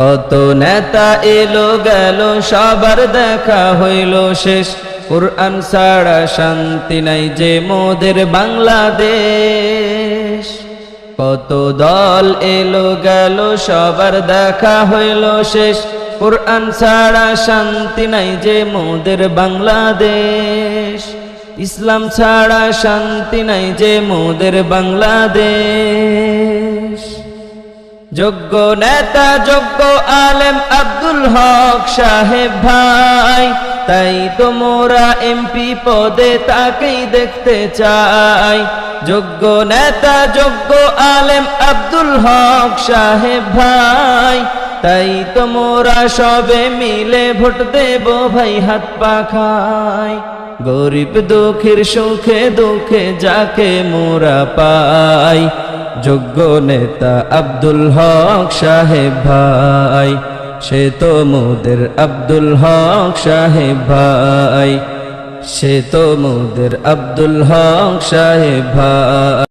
কত নেতা এলো গেল, সবার দেখা হইল শেষ। কোরআন ছাড়া শান্তি নাই যে মোদের বাংলাদেশ। কত দল এলো গেল, সবার দেখা হইল শেষ। কোরআন ছাড়া শান্তি নাই যে মোদের বাংলাদেশ। ইসলাম ছাড়া শান্তি নাই যে মোদের বাংলাদেশ। যোগ্য নেতা, যোগ্য আলেম আব্দুল হক সাহেব ভাই। তাই তো মোরা এমপি পদে তাকেই দেখতে চাই। যোগ্য নেতা, যোগ্য আলেম আব্দুল হক সাহেব ভাই। তাই তো মোরা সবে মিলে ভোট দেব ভাই, হাত পাখাই গরিব দুঃখের সুখে দুঃখে যাকে মোরা পাই। যোগ্য নেতা আব্দুল হক সাহেব ভাই, সে তো মোদের আব্দুল হক সাহেব ভাই, সে তো মোদের আব্দুল হক সাহেব ভাই।